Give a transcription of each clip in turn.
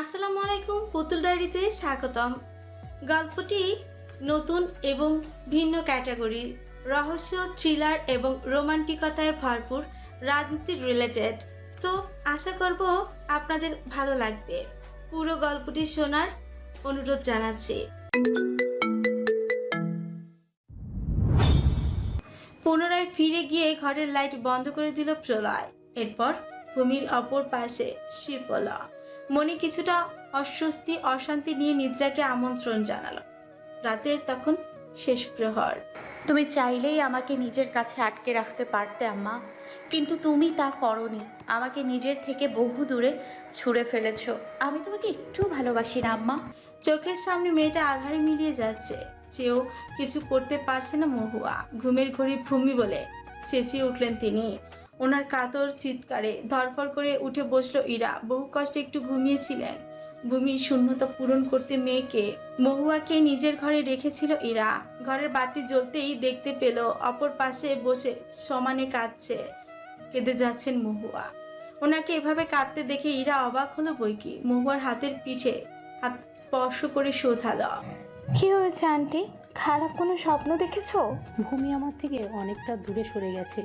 আসসালামু আলাইকুম পুতুল ডায়েরিতে স্বাগতম। গল্পটি নতুন এবং ভিন্ন ক্যাটাগরির, রহস্য, থ্রিলার এবং রোমান্টিকতায় ভরপুর রাজনীতি রিলেটেড সো আশা করব আপনাদের ভালো লাগবে। পুরো গল্পটি শোনার অনুরোধ জানাচ্ছি। পুনরায় ফিরে গিয়ে ঘরের লাইট বন্ধ করে দিল প্রলয়। এরপর ভূমির অপর পাশে শিবলা মনে কিছুটা অস্বস্তি অশান্তি নিয়ে নিদ্রাকে আমন্ত্রণ জানালো। রাতের তখন শেষ প্রহর। তুমি চাইলেই আমাকে নিজের কাছে আটকে রাখতে পারতে আম্মা। কিন্তু তুমি তা করনি। আমাকে নিজের থেকে বহু দূরে ছুঁড়ে ফেলেছো। আমি তোমাকে একটু ভালোবাসি না আম্মা। চোখের সামনে মেয়েটা আধারে মিলিয়ে যাচ্ছে। চেয়েও কিছু করতে পারছে না মহুয়া। ঘুমের ঘড়ি ভূমি বলে চেঁচিয়ে উঠলেন তিনি। ওনার কাতর চিৎকারে ধরফর করে উঠে বসল ইরা। বহু কষ্টে একটু ঘুমিয়েছিলেন। ভূমির শূন্যতা পূরণ করতে মেয়েকে মহুয়াকে নিজের ঘরে রেখেছিল ইরা। ঘরের বাতি জ্বলতেই দেখতে পেল অপর পাশে বসে সমানে কাঁদছে কেঁদে যাচ্ছেন মহুয়া। ওনাকে এভাবে কাঁদতে দেখে ইরা অবাক হলো বইকি মহুয়ার হাতের পিঠে হাত স্পর্শ করে শোধালো। কি হয়েছে আন্টি? খারাপ কোনো স্বপ্ন দেখেছ? ভূমি আমার থেকে অনেকটা দূরে সরে গেছে।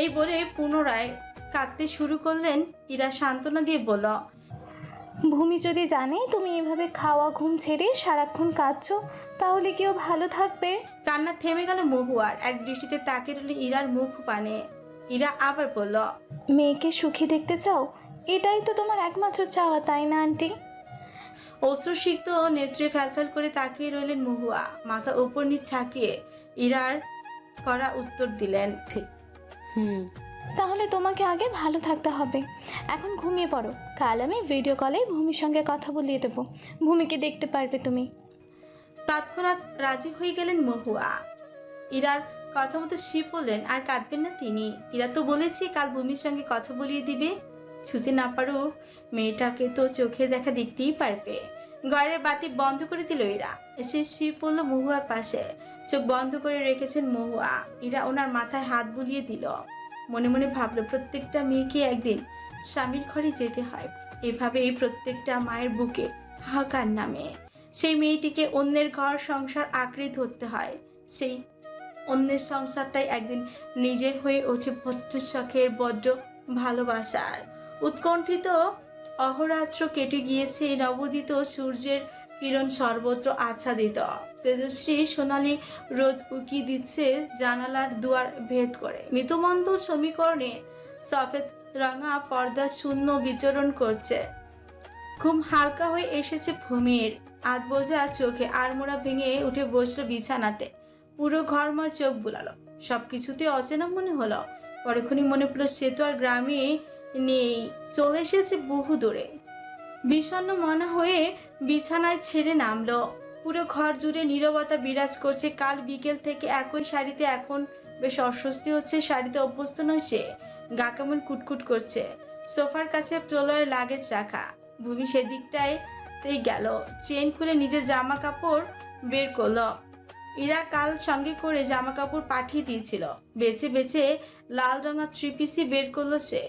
এই বলে পুনরায় কাঁদতে শুরু করলেন ইরা সান্ত্বনা দিয়ে বলল ভূমি যদি জানে তুমি এভাবে খাওয়া ঘুম ছেড়ে সারাক্ষণ কাঁদছো তাহলে কেউ ভালো থাকবে? কান্না থেমে গেল মহুয়ার। এক দৃষ্টিতে তাকিয়ে রইল ইরার মুখ পানে। ইরা আবার বলল মেয়েকে সুখী দেখতে চাও? এটাই তো তোমার একমাত্র চাওয়া তাই না আন্টি? অশ্রুসিক্ত নেত্রে ফ্যালফ্যাল করে তাকিয়ে রইলেন মহুয়া। মাথা উপর নিচ ছাকিয়ে ইরার করা উত্তর দিলেন হুম। তাহলে তোমাকে আগে ভালো থাকতে হবে। এখন ঘুমিয়ে পড়ো। কাল আমি ভিডিও কলে ভূমির সঙ্গে কথা বলিয়ে দেবো। ভূমিকে দেখতে পারবে তুমি। তৎক্ষণাৎ রাজি হয়ে গেলেন মহুয়া। ইরার কথা মতো শিব বললেন, আর কাঁদবেন না তিনি। ইরা তো বলেছে কাল ভূমির সঙ্গে কথা বলিয়ে দিবে। ছুতে না পারো মেয়েটাকে তো চোখের দেখা দেখতেই পারবে। ঘরের বাতি বন্ধ করে দিল ইরা। এসে শুয়ে পড়ল মহুয়ার পাশে। চোখ বন্ধ করে রেখেছেন মহুয়া। ইরা ওনার মাথায় হাত বুলিয়ে দিল। মনে মনে ভাবলো, প্রত্যেকটা মেয়েকে একদিন স্বামীর ঘরে যেতে হয়। এভাবেই প্রত্যেকটা মায়ের বুকে হাহাকার নামে। সেই মেয়েটিকে অন্যের ঘর সংসার আঁকড়ে ধরতে হয়। সেই অন্যের সংসারটাই একদিন নিজের হয়ে ওঠে ভট্ট শখের বড্ড ভালোবাসার। উৎকণ্ঠিত অহরাত্র কেটে গিয়েছে নবোদিত সূর্যের কিরণ সর্বত্র আচ্ছাদিত। তেজস্বী সোনালি রোদ উকি দিচ্ছে জানালার দুয়ার ভেদ করে। মৃতমন্দ সমীকরণে সফেদ রাঙা পর্দা শূন্য বিচরণ করছে। ঘুম হালকা হয়ে এসেছে ভূমির। আধ বোঝা চোখে আড়মোড়া ভেঙে উঠে বসল বিছানাতে। পুরো ঘরময় চোখ বুলালো। সব কিছুতে অচেনা মনে হলো। পরক্ষণই মনে পড়ল সে তো আর গ্রামে নেই। চলে এসেছে বহু দূরে বিষণ্ণ মনে হয়ে বিছানায় ছেড়ে নামলো। পুরো ঘর জুড়ে নীরবতা বিরাজ করছে। কাল বিকেল থেকে একই শাড়িতে এখন বেশ অস্বস্তি হচ্ছে। শাড়িতে অভ্যস্ত নয় সে, গা কেমন কুটকুট করছে। সোফার কাছে প্রলয়ের লাগেজ রাখা। ভূমি সেদিকটায় তেই গেল। চেন খুলে নিজের জামা কাপড় বের করল। ইরা কাল সঙ্গে করে জামা কাপড় পাঠিয়ে দিয়েছিল। বেছে বেছে লাল রঙা থ্রি পিসি বের করল সে।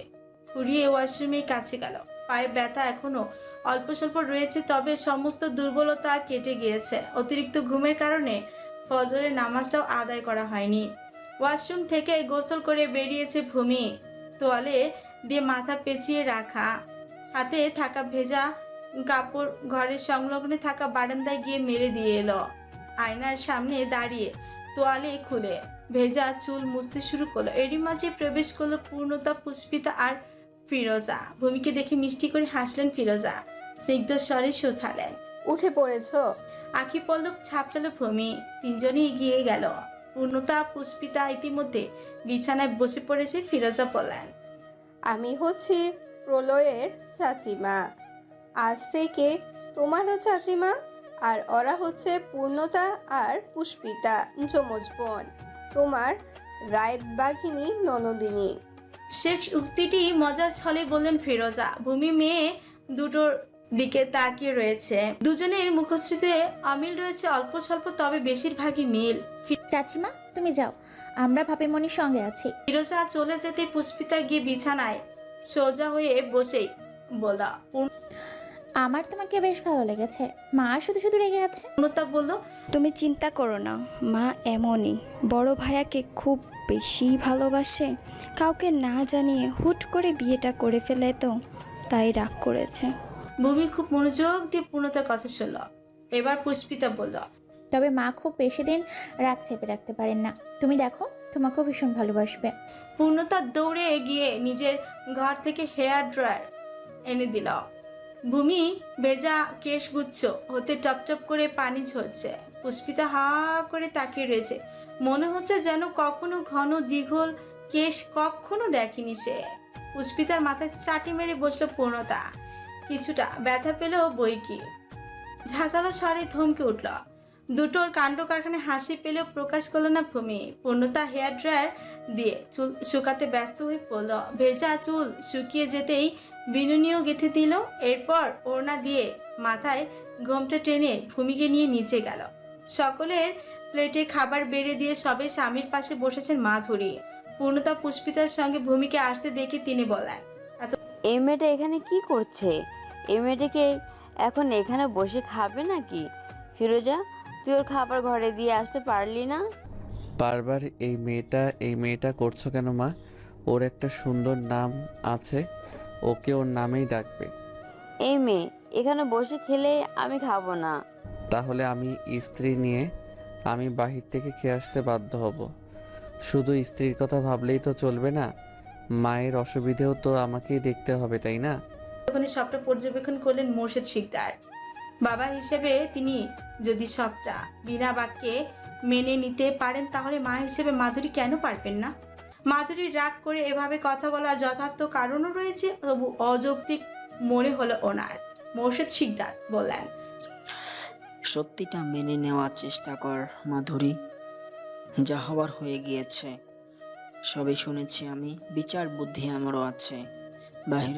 ঘুরিয়ে ওয়াশরুমের কাছে গেল। পায়ে ব্যথা এখনও অল্প স্বল্প রয়েছে, তবে সমস্ত দুর্বলতা কেটে গিয়েছে। অতিরিক্ত ঘুমের কারণে ফজরের নামাজটাও আদায় করা হয়নি। ওয়াশরুম থেকে গোসল করে বেরিয়েছে ভূমি। তোয়ালে দিয়ে মাথা পেঁচিয়ে রাখা। হাতে থাকা ভেজা কাপড় ঘরের সংলগ্নে থাকা বারান্দায় গিয়ে মেরে দিয়ে এলো। আয়নার সামনে দাঁড়িয়ে তোয়ালে খুলে ভেজা চুল মুছতে শুরু করল। এরই মাঝে প্রবেশ করল পূর্ণতা, পুষ্পিতা আর ফিরোজা। ভূমিকে দেখে মিষ্টি করে হাসলেন ফিরোজা। স্নিগ্ধ স্বরে শোথালেন উঠে পড়েছো? আখি পল্লব ছাপচালো ভূমি তিনজনই এগিয়ে গেল। পূর্ণতা পুষ্পিতা ইতিমধ্যে বিছানায় বসে পড়েছে ফিরোজা বললেন আমি হচ্ছি প্রলয়ের চাচিমা। আজ থেকে তোমারও চাচিমা? আর ওরা হচ্ছে পূর্ণতা আর পুষ্পিতা যমজ বোন। তোমার রায়বাঘিনী ননদিনী। শেষ উক্তিটি মজার ছলে বললেন ফিরোজা। ভূমি মেয়ে দুটোর দিকে তাকিয়ে রয়েছে। দুজনের মুখশ্রীতে অমিল রয়েছে অল্প স্বল্প তবে বেশিরভাগই মিল। চাচিমা তুমি যাও। আমরা ভাপিমণির সঙ্গে আছি। ফিরোজা চলে যেতে পুষ্পিতা গিয়ে বিছানায় সোজা হয়ে বসেই বলল আমার তোমাকে বেশ ভালো লেগেছে। মা শুধু শুধু রেগে আছে। পূর্ণতা বলল তুমি চিন্তা করো না মা এমনই। বড় ভাইয়াকে খুব বেশি ভালোবাসে। কাউকে না জানিয়ে হুট করে বিয়েটা করে ফেলে তো তাই রাগ করেছে। ভূমি খুব মনোযোগ দিয়ে পূর্ণতার কথা শুনল। এবার পুষ্পিতা বলল তবে মা খুব বেশি দিন রাগ চেপে রাখতে পারেন না। তুমি দেখো তোমাকেও ভীষণ ভালোবাসবে। পূর্ণতা দৌড়ে এগিয়ে নিজের ঘর থেকে হেয়ার ড্রায়ার এনে দিল। ভূমি ভেজা কেশগুচ্ছ হতে টপটপ করে পানি ঝরছে। পুষ্পিতা হা করে তাকিয়ে রয়েছে। মনে হচ্ছে যেন কখনো ঘন দীঘল কেশ কখনো দেখেনি সে। পুষ্পিতার মাথায় চাটি মেরে বসল পূর্ণতা। কিছুটা ব্যথা পেলেও বই কি। ঝাঁঝালো স্বরে ধমকে উঠল। দুটোর কাণ্ড কারখানায় হাসি পেলেও প্রকাশ করল না ভূমি। পূর্ণতা হেয়ার ড্রায়ার দিয়ে চুল শুকাতে ব্যস্ত হয়ে পড়ল। ভেজা চুল শুকিয়ে যেতেই বিনুনিও গেঁথে দিল। এরপর ওড়না দিয়ে মাথায় ঘোমটা টেনে ভূমিকে নিয়ে নিচে গেল। সকলের প্লেটে খাবার বেড়ে দিয়ে সবে স্বামীর পাশে বসেছেন মাধুরী। পূর্ণতা পুষ্পিতার সঙ্গে ভূমিকে আসতে দেখে তিনি বলেন এই মেয়েটা এখানে কি করছে? এই মেয়েটাকে এখন এখানে বসে খাবে নাকি? ফিরোজা তুই ওর খাবার ঘরে দিয়ে আসতে পারলি না? বারবার এই মেয়েটা এই মেয়েটা করছ কেন মা? ওর একটা সুন্দর নাম আছে ওকে ওর নামেই ডাকবে। এই মেয়ে এখানে বসে খেলে আমি খাব না। তাহলে আমি স্ত্রী নিয়ে আমি বাহির থেকে খেয়ে আসতে বাধ্য হব। শুধু স্ত্রীর কথা ভাবলেই তো চলবে না? মায়ের অসুবিধেও তো আমাকেই দেখতে হবে তাই না? ওখানে সবটা পর্যবেক্ষণ করলেন মোর্শেদ শিকদার। বাবা হিসেবে তিনি যদি সবটা বিনা বাক্যে মেনে নিতে পারেন, তাহলে মা হিসেবে মাধুরী কেন পারবেন না? মাধুরীর রাগ করে এভাবে কথা বলার যথার্থ কারণও রয়েছে, তবু অযৌক্তিক মনে হলো ওনার, মোর্শেদ শিকদার বললেন। সত্যিটা মেনে নেওয়ার চেষ্টা কর, মাধুরী। যা হবার হয়ে গিয়েছে, সবই শুনেছি আমি, বিচার বুদ্ধি আমারও আছে।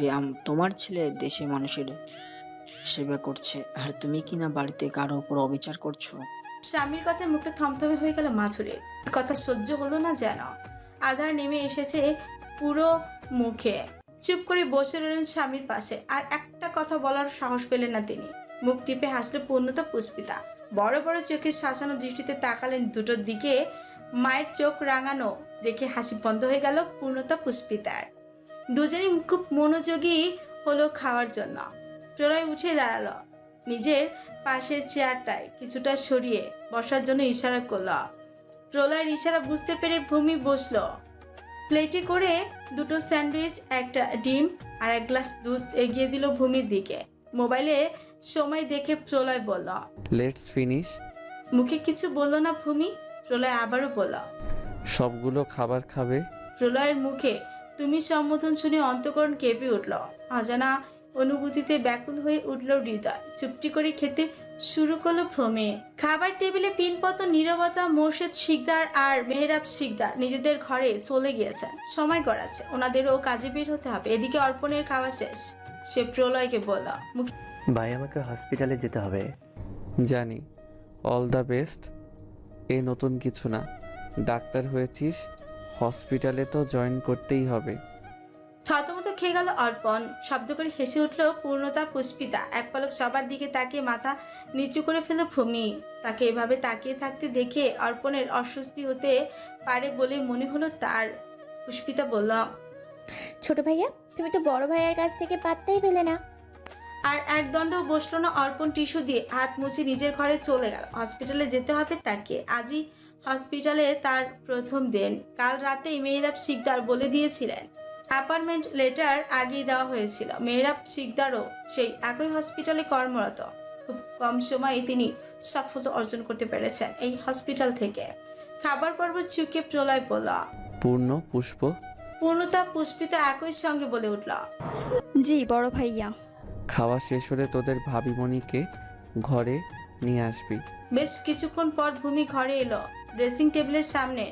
আম- তোমার ছেলে দেশে মানুষের সেবা করছে। আর তুমি কিনা বাড়িতে কারও উপর অবিচার করছ? স্বামীর কথায় মুখে থমথমে হয়ে গেল মাথুরের। কথা সহ্য হলো না যেন। আধার নেমে এসেছে পুরো মুখে। চুপ করে বসে রইলেন স্বামীর পাশে। আর একটা কথা বলার সাহস পেলেন না তিনি। মুখ টিপে হাসলো পূর্ণতা পুষ্পিতা। বড় বড় চোখের শাসানো দৃষ্টিতে তাকালেন দুটোর দিকে। মায়ের চোখ রাঙানো দেখে হাসি বন্ধ হয়ে গেল পূর্ণতা পুষ্পিতার। দুজনেই খুব মনোযোগী হলো খাওয়ার জন্য। প্রলয় উঠে দাঁড়াল। নিজের পাশের চেয়ারটায় কিছুটা সরিয়ে বসার জন্য ইশারা করল। প্রলয়ের ইশারা বুঝতে পেরে ভূমি বসল। প্লেটে করে দুটো স্যান্ডউইচ একটা ডিম আর এক গ্লাস দুধ এগিয়ে দিল ভূমির দিকে। মোবাইলে সময় দেখে প্রলয় বলল লেটস ফিনিশ মুখে কিছু বলল না ভূমি। প্রলয় আবারও বলল সবগুলো খাবার খাবে? প্রলয়ের মুখে তুমি সম্বোধন শুনে অন্তকরণ কেঁপে উঠল। অজানা অনুভূতিতে ব্যাকুল হয়ে উঠল হৃদয়। চুপটি করে খেতে শুরু করল ভ্রমে। খাবার টেবিলে পিনপত নীরবতা মোর্শেদ শিকদার আর মেহরাব শিকদার নিজেদের ঘরে চলে গিয়েছেন। সময় গড়াচ্ছে। ওনাদেরও কাজে বের হতে হবে। এদিকে অর্পণের খাওয়া শেষ। সে প্রলয়কে বলল ভাই আমাকে হসপিটালে যেতে হবে। জানি। অল দ্য বেস্ট এ নতুন কিছু না। ডাক্তার হয়েছিস হসপিটালে তো জয়েন করতেই হবে। থতমত খেয়ে গেল অর্পণ। শব্দ করে হেসে উঠল পূর্ণতা পুষ্পিতা। এক পলক সবার দিকে তাকিয়ে মাথা নিচু করে ফেল ভূমি। তাকে এভাবে তাকিয়ে থাকতে দেখে অর্পণের অস্বস্তি হতে পারে বলে মনে হলো তার। পুষ্পিতা বলল ছোট ভাইয়া তুমি তো বড় ভাইয়ার কাছ থেকে পাত্তাই পেলে না। আর এক দণ্ড বসল না অর্পণ টিস্যু দিয়ে। হাত মুছে নিজের ঘরে চলে গেল। হসপিটালে যেতে হবে তাকে। আজই হসপিটালে তার প্রথম দিন। কাল রাতেই মেহরাব শিকদার বলে দিয়েছিলেন। অ্যাপয়েন্টমেন্ট লেটার আগেই দেওয়া হয়েছিল। মেহরাব শিকদারও সেই একই হসপিটালে কর্মরত। খুব কম সময়ে তিনি সাফল্য অর্জন করতে পেরেছেন এই হসপিটাল থেকে। খাবার পর্ব চুকে প্রলয় পড়ল। পূর্ণ পুষ্প। পূর্ণতা পুষ্পিতা একই সঙ্গে বলে উঠল জি বড় ভাইয়া। খাওয়া শেষ হলে তোদের ভাবিমণিকে ঘরে নিয়ে আসবি। বেশ কিছুক্ষণ পর ভূমি ঘরে এলো। ড্রেসিং টেবিলের সামনে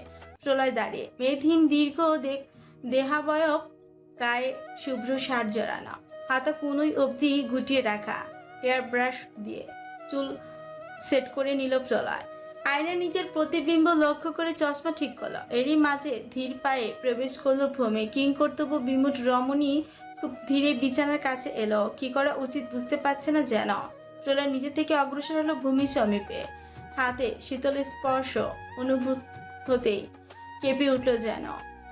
প্রলয় দাঁড়িয়ে। মেধহীন দীর্ঘ দেহাবয়ব, গায়ে শুভ্র সার জড়ানো হাতা কুনোই অবধি গুটিয়ে রাখা হেয়ার ব্রাশ দিয়ে চুল সেট করে নিল প্রলয়। আয়না নিজের প্রতিবিম্ব লক্ষ্য করে চশমা ঠিক করল। এরই মাঝে ধীর পায়ে প্রবেশ করল ভূমি কিং কর্তব্য বিমুট রমণী খুব ধীরে বিছানার কাছে এলো। কি করা উচিত বুঝতে পারছে না যেন। প্রলয় নিজে থেকে অগ্রসর হলো ভূমি সমীপে। হাতে শীতল স্পর্শ অনুভূত হতেই কেঁপে উঠল যেন।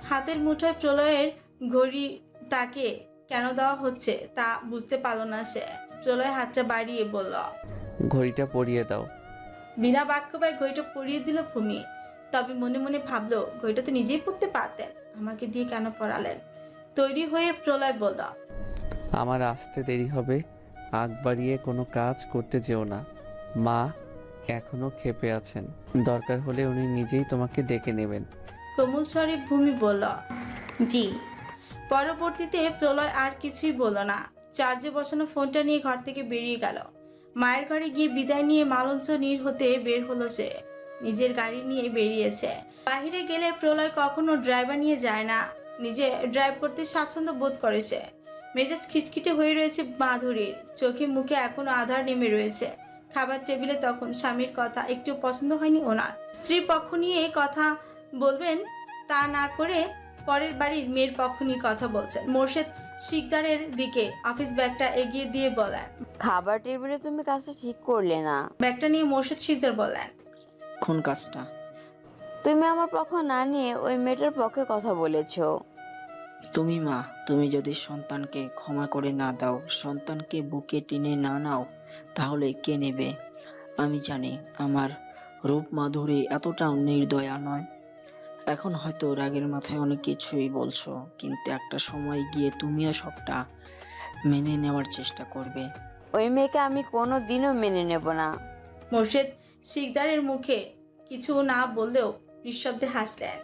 হাতের মুঠোয় প্রলয়ের ঘড়ি তাকে কেন দেওয়া হচ্ছে তা বুঝতে পারল না সে। প্রলয় হাতটা বাড়িয়ে বলল ঘড়িটা পরিয়ে দাও। বিনা বাক্য ব্যয় ঘড়িটা পরিয়ে দিল ভূমি। তবে মনে মনে ভাবলো ঘড়িটা তো নিজেই পড়তে পারতেন আমাকে দিয়ে কেন পড়ালেন? তৈরি হয়ে প্রলয় বলল আমার আসতে দেরি হবে আগ বাড়িয়ে কোনো কাজ করতে যেও না। মা এখনও ক্ষেপে আছেন। দরকার হলে উনি নিজেই তোমাকে ডেকে নেবেন। কোমল স্বরে ভূমি বলল জি। পরবর্তীতে প্রলয় আর কিছুই বলল না। চার্জে বসানো ফোনটা নিয়ে ঘর থেকে বেরিয়ে গেল। মায়ের ঘরে গিয়ে বিদায় নিয়ে মালঞ্চ নীর হতে বের হলো সে। নিজের গাড়ি নিয়ে বেরিয়েছে। বাইরে গেলে প্রলয় কখনো ড্রাইভার নিয়ে যায় না। নিজে ড্রাইভ করতে স্বাচ্ছন্দ্য বোধ করে সে। মেজাজ খিচখিটে হয়ে রয়েছে মাধুরীর চোখে মুখে এখনও আধার নেমে রয়েছে। খাবার টেবিলে তখন স্বামীর কথা একটু পছন্দ হয়নি ওনার। স্ত্রী পক্ষ নিয়ে কথা বলবেন তা না করে পরের বাড়ির মেয়ের পক্ষ নিয়ে কথা বলছেন। মোর্শেদ শিকদারের দিকে অফিস ব্যাগটা এগিয়ে দিয়ে বলেন খাবার টেবিলে তুমি কাজটা ঠিক করলে না। ব্যাগটা নিয়ে মোর্শেদ শিকদার বলেন কোন কাজটা? তুমি আমার পক্ষ না নিয়ে ওই মেয়েটার পক্ষে কথা বলেছ। তুমি মা তুমি যদি সন্তানকে ক্ষমা করে না দাও সন্তানকে বুকে টেনে না নাও তাহলে কে নেবে? আমি জানি আমার রূপ মাধুরী এতটাও নির্দয়া নয়। এখন হয়তো রাগের মাথায় অনেক কিছুই বলছো কিন্তু একটা সময় গিয়ে তুমিও সবটা মেনে নেওয়ার চেষ্টা করবে। ওই মেয়েকে আমি কোনো দিনও মেনে নেব না। মোর্শেদ শিকদারের মুখে কিছু না বললেও নিঃশব্দে হাসলেন।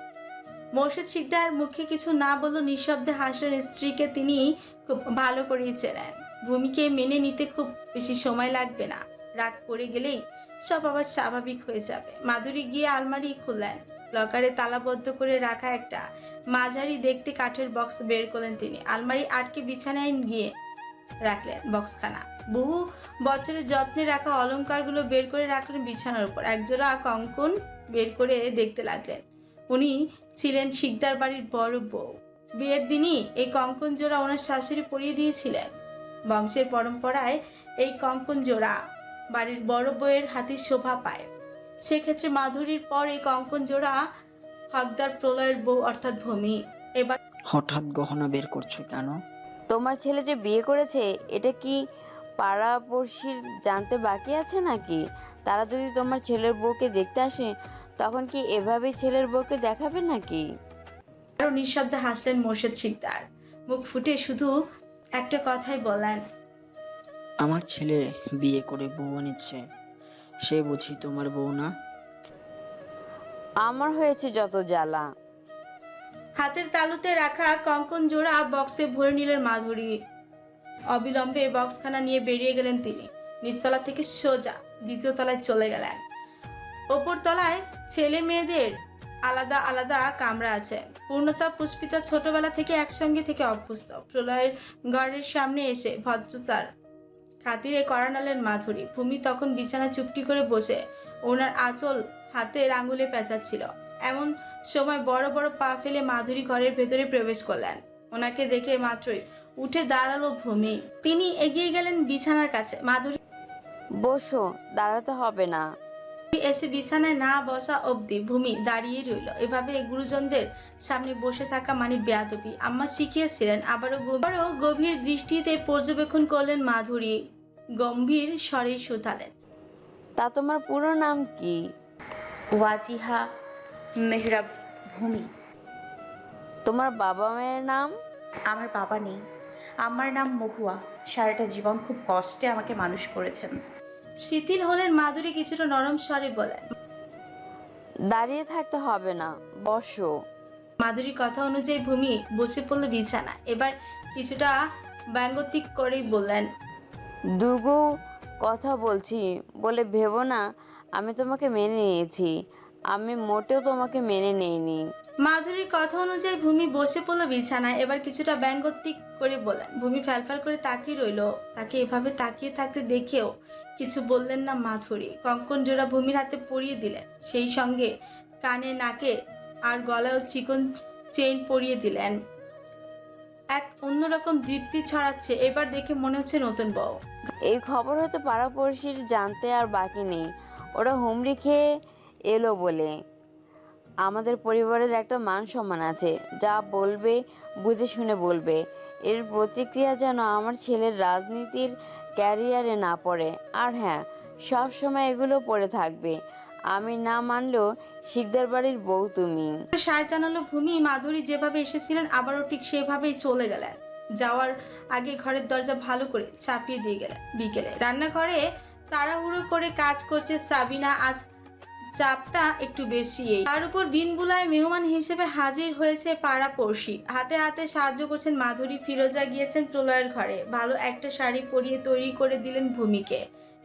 মোর্শেদ শিকদার মুখে কিছু না বললেও নিঃশব্দে হাসলেন স্ত্রীকে তিনি খুব ভালো করেই চেনেন। ভূমিকে মেনে নিতে খুব বেশি সময় লাগবে না। রাত পড়ে গেলেই সব আবার স্বাভাবিক হয়ে যাবে। মাধুরী গিয়ে আলমারি খুললেন। লকারে তালাবদ্ধ করে রাখা একটা মাঝারি দেখতে কাঠের বক্স বের করলেন তিনি। আলমারি আটকে বিছানায় গিয়ে রাখলেন বক্সখানা। বহু বছরের যত্নে রাখা অলঙ্কারগুলো বের করে রাখলেন বিছানার উপর। একজোড়া কঙ্কন বের করে দেখতে লাগলেন। উনি ছিলেন শিকদার বাড়ির বড় বউ। বিয়ের দিনই এই কঙ্কন জোড়া ওনার শাশুড়ি পরিয়ে দিয়েছিলেন। বংশের পরম্পরায় এই কঙ্কন জোড়া বাড়ির বড় বউয়ের হাতে শোভা পায়। সেক্ষেত্রে মাধুরীর পর এই কঙ্কন জোড়া হকদার প্রলয়ের বউ অর্থাৎ ভূমি। এবার হঠাৎ গহনা বের করছ কেন? তোমার ছেলে যে বিয়ে করেছে এটা কি পাড়াপড়শির জানতে বাকি আছে নাকি? তারা যদি তোমার ছেলের বউকে দেখতে আসে তখন কি এভাবেই ছেলের বউকে দেখাবে নাকি? আরও নিঃশব্দে হাসলেন মোর্শেদ শিকদার। মুখ ফুটে শুধু একটা কথাই বলেন আমার ছেলে বিয়ে করে বউ নিচ্ছে সে বুঝি তোমার বউ না? আমার হয়েছে যত জ্বালা। হাতের তালুতে রাখা কঙ্কন জোড়া বক্সে ভরে নিলেন মাধুরী। অবিলম্বে বক্সখানা নিয়ে বেরিয়ে গেলেন তিনি। নিচতলা থেকে সোজা দ্বিতীয় তলায় চলে গেলেন। ওপর তলায় ছেলে মেয়েদের আলাদা আলাদা কামরা আছে। পূর্ণতা পুষ্পিতা ছোটবেলা থেকে একসঙ্গে থেকে অভ্যস্ত। প্রলয়ের ঘরের সামনে এসে ভদ্রতার খাতিরে করানালেন মাধুরী। ভূমি তখন বিছানা চুপটি করে বসে ওনার আঁচল হাতের আঙুলে পেঁচাচ্ছিল। এমন সময় বড় বড় পা ফেলে মাধুরী ঘরের ভেতরে প্রবেশ করলেন। ওনাকে দেখে মাত্রই উঠে দাঁড়াল ভূমি। তিনি এগিয়ে গেলেন বিছানার কাছে। মাধুরী বসো, দাঁড়াতে হবে না। এসে বিছানায় না বসা অবধি ভূমি দাঁড়িয়ে রইল। এভাবে গুরুজনদের সামনে বসে থাকা মানে বেয়াদবি। আম্মা শিখিয়েছিলেন আবারও আবারও গভীর দৃষ্টিতে পর্যবেক্ষণ করলেন মাধুরী। গম্ভীর স্বরে শুধালেন। তা তোমার পুরো নাম কি? ওয়াজিহা মেহরাব ভূমি। তোমার বাবা মায়ের নাম? আমার বাবা নেই। আমার নাম মহুয়া। সারাটা জীবন খুব কষ্টে আমাকে মানুষ করেছেন। শিথিল হলেন মাধুরী কিছুটা নরম স্বরে বলেন দাঁড়িয়ে থাকতে হবে না বসো। মাধুরীর কথা অনুযায়ী ভূমি বসে পড়ল বিছানা এবার কিছুটা ব্যঙ্গতিক করেই বললেন দুগু কথা বলছি বলে ভেবো না আমি তোমাকে মেনে নিয়েছি। আমি মোটেও তোমাকে মেনে নেইনি। মাধুরীর কথা অনুযায়ী ভূমি বসে পড়ল বিছানায়। এবার কিছুটা ব্যঙ্গতিক করে বলেন ভূমি ফ্যালফ্যাল করে তাকিয়ে রইল। তাকে এভাবে তাকিয়ে থাকতে দেখেও কিছু বললেন না মাধুরী। কঙ্কন জোড়া ভূমির হাতে পরিয়ে দিলেন। সেই সঙ্গে কানে, নাকে আর গলায় চিকন চেইন পরিয়ে দিলেন। এক অন্যরকম দীপ্তি ছড়াচ্ছে। এবার দেখে মনে হচ্ছে নতুন বউ। এই খবর হয়তো পাড়াপড়শির জানতে আর বাকি নেই। ওরা হুমড়ি খেয়ে এলো বলে। আমাদের পরিবারের একটা মান সম্মান আছে। যা বলবে, বুঝে শুনে বলবে। এর প্রতিক্রিয়া যেন আমার ছেলের রাজনীতির ক্যারিয়ারে না পড়ে। আর হ্যাঁ সব সময় এগুলো পড়ে থাকবে। আমি না মানলেও শিকদার বাড়ির বউ তুমি। সায় ভূমি, মাধুরী যেভাবে এসেছিলেন, আবারও ঠিক সেভাবেই চলে গেলেন। যাওয়ার আগে ঘরের দরজা ভালো করে চাপিয়ে দিয়ে গেলেন বিকেলে। রান্নাঘরে তাড়াহুড়ো করে কাজ করছে সাবিনা। আজ চাপটা একটু বেশি তার উপর বিনবুলায় মেহমান হিসেবে হাজির হয়েছে পাড়া পড়শি হাতে হাতে সাহায্য করছেন মাধুরী। ফিরোজা গিয়েছেন প্রলয়ের ঘরে। ভালো একটা শাড়ি পরিয়ে তৈরি করে দিলেন ভূমিকে।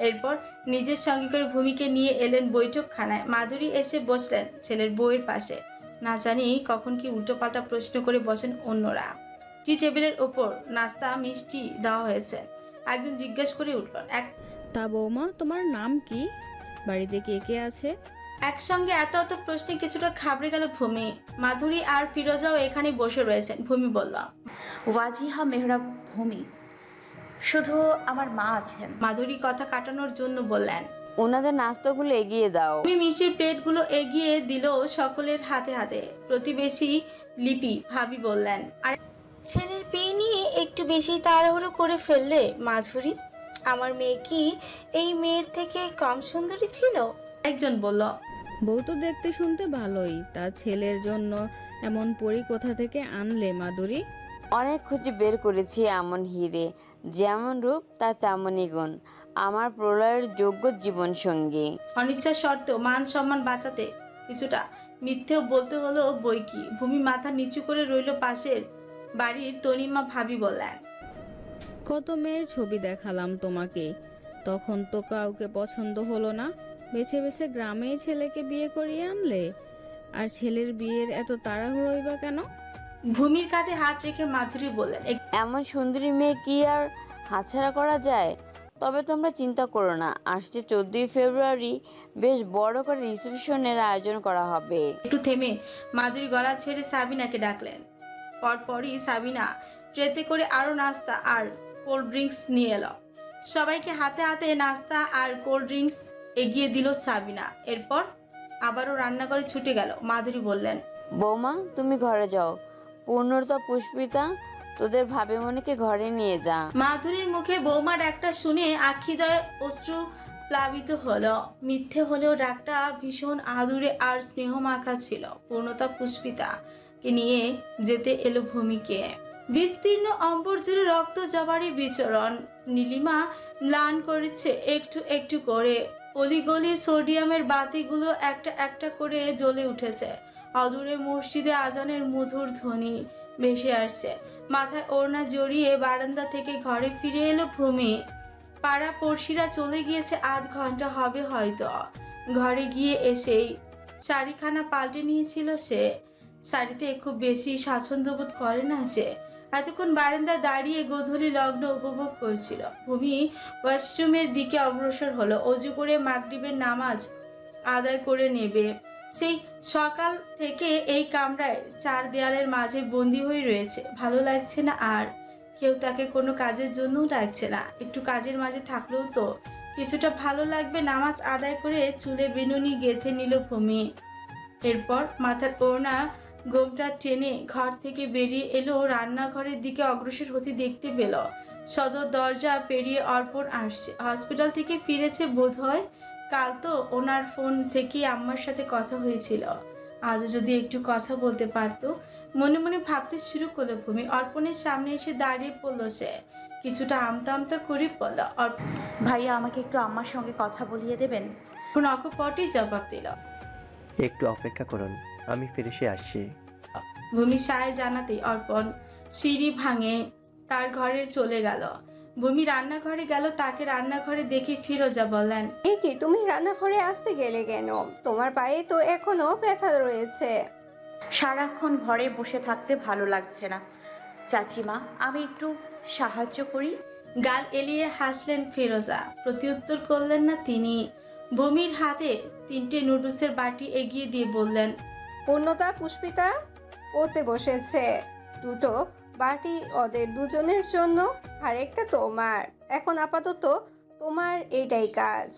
এরপর নিজের সঙ্গে করে ভূমিকে নিয়ে এলেন বৈঠকখানায়। মাধুরী এসে বসলেন ছেলের বউয়ের পাশে। না জানি কখন কি উল্টোপাল্টা প্রশ্ন করে বসেন অন্যরা। টি টেবিলের ওপর নাস্তা, মিষ্টি দেওয়া হয়েছে। একজন জিজ্ঞেস করে উঠলেন, এক তা বৌমা, তোমার নাম কি? বাড়িতে কে কে আছে? একসঙ্গে এত এত প্রশ্নে কিছুটা খাবড়ে গেল ভূমি। মাধুরী আর ফিরোজাও এখানে বসে রয়েছেন। ভূমি বলল ওয়াজিহা মেহরাব ভূমি শুধু আমার মা আছেন। মাধুরী কথা কাটানোর জন্য বললেন ওনাদের নাস্তাগুলো এগিয়ে দাও। ভূমি মিষ্টির প্লেটগুলো এগিয়ে দিল সকলের হাতে হাতে। প্রতিবেশী লিপি ভাবি বললেন আর ছেলের বিয়ে নিয়ে একটু বেশি তাড়াহুড়ো করে ফেললে মাধুরী? আমার মেয়ে কি এই মেয়ের থেকে কম সুন্দরী ছিল? একজন বলল বউ তো দেখতে শুনতে ভালোই। তা ছেলের জন্য এমন পরি কোথা থেকে আনলে মাধুরী অনেক খুঁজে বের করেছি এমন হিরে। যেমন রূপ তার তেমনই গুণ। আমার প্রলয়ের যোগ্য জীবন সঙ্গী অনিচ্ছা সত্ত্বেও মান সম্মান বাঁচাতে কিছুটা মিথ্যেও বলতে হলো বই কি? ভূমি মাথা নিচু করে রইল পাশের বাড়ির তনিমা ভাবি বললেন কত মেয়ের ছবি দেখালাম তোমাকে। তখন তো কাউকে পছন্দ হলো না। বেছে বেছে গ্রামেই ছেলেকে বিয়ে করিয়ে আনলে? আর ছেলের বিয়ের এত তাড়াহুড়োই বা কেন? ভূমির কাঁধে হাত রেখে মাধুরী বললেন এমন সুন্দরী মেয়ে কি আর হাতছাড়া করা যায়? তবে তোমরা চিন্তা করো না আসছে চোদ্দই ফেব্রুয়ারি বেশ বড় করে রিসেপশনের আয়োজন করা হবে। একটু থেমে মাধুরী গলা ছেড়ে সাবিনাকে ডাকলেন। পরপরই সাবিনা ট্রেতে করে আরও নাস্তা আর কোল্ড ড্রিঙ্কস নিয়ে এলো। সবাইকে হাতে হাতে নাস্তা আর কোল্ড ড্রিঙ্কস এগিয়ে দিল সাবিনা। এরপর আবারও রান্নাঘরে ছুটে গেল। মাধুরী বললেন বৌমা তুমি ঘরে যাও। পূর্ণতা পুষ্পিতা তোদের ভাবে মনেকে ঘরে নিয়ে যা। মাধুরীর মুখে বৌমা ডাকটা শুনে আখিদয় অশ্রু প্লাবিত হলো। মিথ্যে হলেও ডাকটা ভীষণ আদুরে আর স্নেহ মাখা ছিল। পূর্ণতা পুষ্পিতাকে নিয়ে যেতে এলো ভূমিকে। বিস্তীর্ণ অম্বর জুড়ে রক্ত জবারি বিচরণ। নীলিমা ম্লান করেছে একটু একটু করে। অলিগলির সোডিয়ামের বাতিগুলো একটা একটা করে জ্বলে উঠেছে। অদূরে মসজিদে আজানের মধুর ধ্বনি ভেসে আসছে। মাথায় ওড়না জড়িয়ে বারান্দা থেকে ঘরে ফিরে এলো ভূমি পাড়া পড়শিরা চলে গিয়েছে আধ ঘণ্টা হবে হয়তো। ঘরে গিয়ে এসেই শাড়িখানা পাল্টে নিয়েছিল সে। শাড়িতে খুব বেশি স্বাচ্ছন্দ্য বোধ করে না সে। এতক্ষণ বারান্দা দাঁড়িয়ে গোধূলি লগ্ন উপভোগ করছিল। ভূমি ওয়াশরুমের দিকে অগ্রসর হলো। অজু করে মাগরিবের নামাজ আদায় করে নেবে। সেই সকাল থেকে এই কামরায় চার দেয়ালের মাঝে বন্দি হয়ে রয়েছে। ভালো লাগছে না আর। কেউ তাকে কোনো কাজের জন্যও লাগছে না। একটু কাজের মাঝে থাকলেও তো কিছুটা ভালো লাগবে। নামাজ আদায় করে চুলে বেনুনি গেঁথে নিল ভূমি। এরপর মাথার ওড়না গোমটা টেনে ঘর থেকে বেরিয়ে এলো রান্নাঘরের দিকে অগ্রসর হতে দেখতে পেল। সদর দরজা পেরিয়ে অর্পণ আসছে। হসপিটাল থেকে ফিরেছে বোধ হয় কাল তো ওনার ফোন থেকে আম্মার সাথে কথা হয়েছিল। আজও যদি একটু কথা বলতে পারতো? মনে মনে ভাবতে শুরু করল ভূমি। অর্পণের সামনে এসে দাঁড়িয়ে পড়ল সে। কিছুটা আমতা আমতা করে পড়ল অর্পণ ভাইয়া আমাকে একটু আম্মার সঙ্গে কথা বলিয়ে দেবেন? অকপটই জবাব দিল। একটু অপেক্ষা করুন। আমি ফিরে আসছি। ভূমি সায় জানাতেই অর্পণ সিঁড়ি ভাঙে তার ঘরে চলে গেল। ভূমি রান্নাঘরে গেল তাকে রান্নাঘরে দেখে ফিরোজা বললেন এ কি তুমি রান্নাঘরে আসতে গেলে কেন? তোমার পায়ে তো এখনও ব্যথা রয়েছে। সারাক্ষণ ঘরে বসে থাকতে ভালো লাগছে না। চাচিমা আমি একটু সাহায্য করি। গাল এলিয়ে হাসলেন ফিরোজা। প্রত্যুত্তর করলেন না তিনি। ভূমির হাতে তিনটে নুডলসের বাটি এগিয়ে দিয়ে বললেন পূর্ণতা, পুষ্পিতা ওতে বসেছে। দুটো বাটি ওদের দুজনের জন্য আর একটা তোমার। এখন আপাতত তোমার এটাই কাজ।